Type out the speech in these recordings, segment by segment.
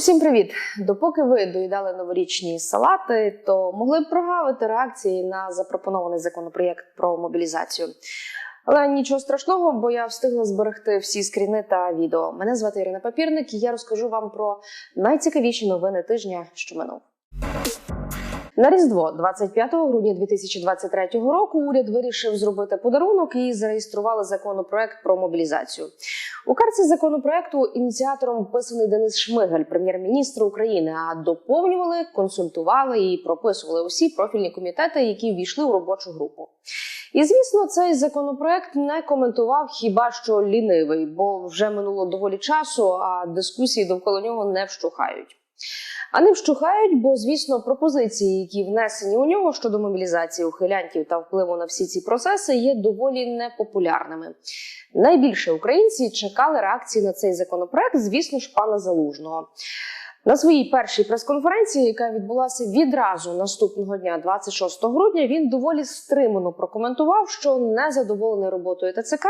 Усім привіт! Допоки ви доїдали новорічні салати, то могли б прогавити реакції на запропонований законопроєкт про мобілізацію. Але нічого страшного, бо я встигла зберегти всі скріни та відео. Мене звати Ірина Папірник, і я розкажу вам про найцікавіші новини тижня, що минув. На Різдво, 25 грудня 2023 року, уряд вирішив зробити подарунок і зареєстрували законопроект про мобілізацію. У карці законопроекту ініціатором вписаний Денис Шмигаль, прем'єр-міністр України. А доповнювали, консультували і прописували усі профільні комітети, які ввійшли у робочу групу. І звісно, цей законопроект не коментував хіба що лінивий, бо вже минуло доволі часу, а дискусії довкола нього не вщухають. А не вщухають, бо звісно, пропозиції, які внесені у нього щодо мобілізації ухилянтів та впливу на всі ці процеси, є доволі непопулярними. Найбільше українці чекали реакції на цей законопроект, звісно ж, пана Залужного. На своїй першій прес-конференції, яка відбулася відразу наступного дня, 26 грудня, він доволі стримано прокоментував, що не задоволений роботою ТЦК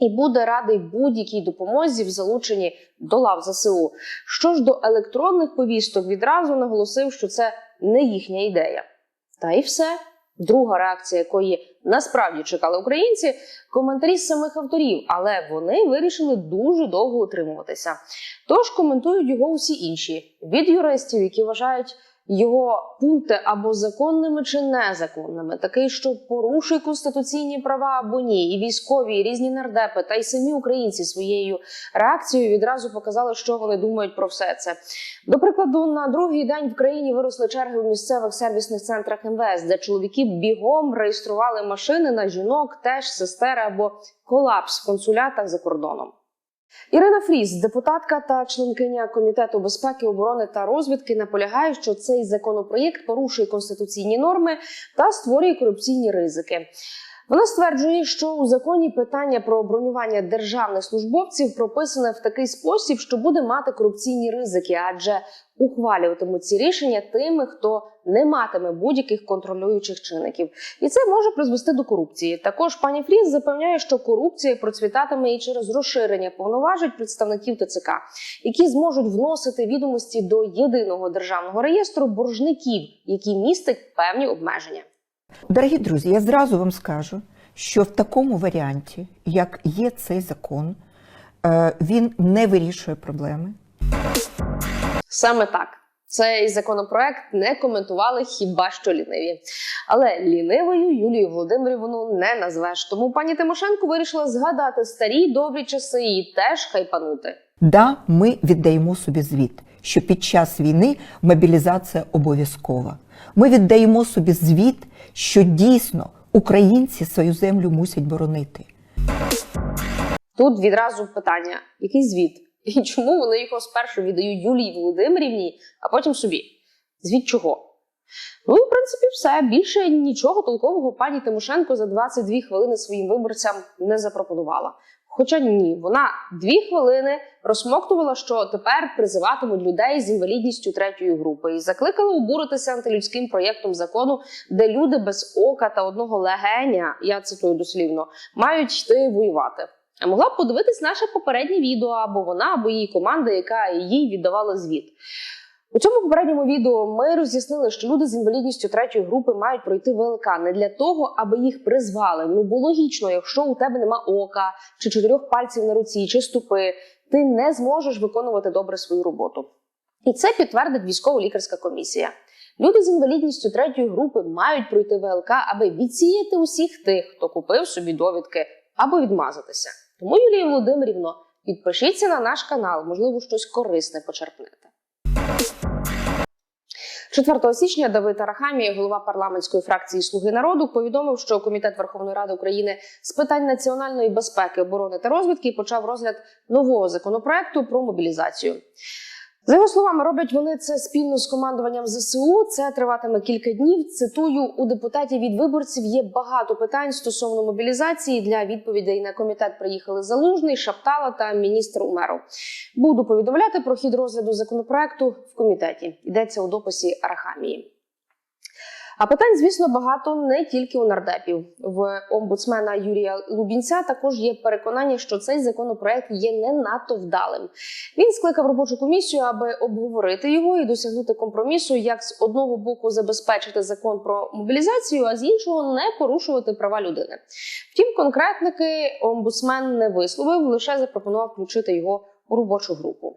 і буде радий будь-якій допомозі в залученні до лав ЗСУ. Що ж до електронних повісток, відразу наголосив, що це не їхня ідея. Та й все. Друга реакція, якої насправді чекали українці, коментарі самих авторів, але вони вирішили дуже довго утримуватися. Тож коментують його усі інші від юристів, які вважають його пункти або законними чи незаконними, такий, що порушує конституційні права або ні, і військові, і різні нардепи, та й самі українці своєю реакцією відразу показали, що вони думають про все це. До прикладу, на другий день в країні виросли черги в місцевих сервісних центрах МВС, де чоловіки бігом реєстрували машини на жінок, теж сестер або колапс в консулятах за кордоном. Ірина Фріз, депутатка та членкиня комітету безпеки, оборони та розвідки, наполягає, що цей законопроєкт порушує конституційні норми та створює корупційні ризики. Вона стверджує, що у законі питання про бронювання державних службовців прописане в такий спосіб, що буде мати корупційні ризики, адже ухвалюватимуть ці рішення тими, хто не матиме будь-яких контролюючих чинників, і це може призвести до корупції. Також пані Фріз запевняє, що корупція процвітатиме і через розширення повноважень представників ТЦК, які зможуть вносити відомості до єдиного державного реєстру боржників, які містять певні обмеження. Дорогі друзі, я зразу вам скажу, що в такому варіанті, як є цей закон, е, він не вирішує проблеми. Саме так. Цей законопроект не коментували хіба що ліниві. Але лінивою Юлію Володимирівну не назвеш. Тому пані Тимошенко вирішила згадати старі добрі часи і теж хайпанути. Да, ми віддаємо собі звіт, що під час війни мобілізація обов'язкова. Ми віддаємо собі звіт, що дійсно українці свою землю мусять боронити. Тут відразу питання: який звіт? І чому вони його спершу віддають Юлії Володимирівні, а потім собі? Звіт чого? Ну, в принципі, все. Більше нічого толкового пані Тимошенко за 22 хвилини своїм виборцям не запропонувала. Хоча ні, вона дві хвилини розсмоктувала, що тепер призиватимуть людей з інвалідністю третьої групи, і закликала обуритися антилюдським проєктом закону, де люди без ока та одного легеня, я цитую дослівно, мають йти воювати. А могла б подивитись наше попереднє відео або вона, або її команда, яка їй віддавала звіт. У цьому попередньому відео ми роз'яснили, що люди з інвалідністю третьої групи мають пройти ВЛК не для того, аби їх призвали. Ну бо логічно, якщо у тебе нема ока чи чотирьох пальців на руці, чи ступи, ти не зможеш виконувати добре свою роботу. І це підтвердить військово-лікарська комісія. Люди з інвалідністю третьої групи мають пройти ВЛК, аби відсіяти усіх тих, хто купив собі довідки, або відмазатися. Тому, Юлія Володимирівно, підпишіться на наш канал, можливо, щось корисне почерпнете. 4 січня Давид Арахамій, голова парламентської фракції Слуги народу, повідомив, що комітет Верховної Ради України з питань національної безпеки, оборони та розвідки почав розгляд нового законопроекту про мобілізацію. За його словами, роблять вони це спільно з командуванням ЗСУ. Це триватиме кілька днів. Цитую у депутатів від виборців є багато питань стосовно мобілізації. Для відповідей на комітет приїхали Залужний, Шаптала та міністр Умеров. Буду повідомляти про хід розгляду законопроекту в комітеті. Йдеться у дописі Арахамії. А питань, звісно, багато не тільки у нардепів. В омбудсмена Юрія Лубінця також є переконання, що цей законопроект є не надто вдалим. Він скликав робочу комісію, аби обговорити його і досягнути компромісу, як з одного боку забезпечити закон про мобілізацію, а з іншого не порушувати права людини. Втім, конкретники омбудсмен не висловив, лише запропонував включити його у робочу групу.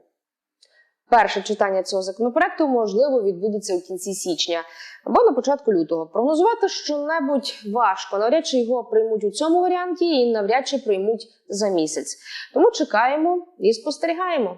Перше читання цього законопроекту можливо відбудеться у кінці січня або на початку лютого. Прогнозувати що-небудь важко. Навряд чи його приймуть у цьому варіанті і навряд чи приймуть за місяць. Тому чекаємо і спостерігаємо.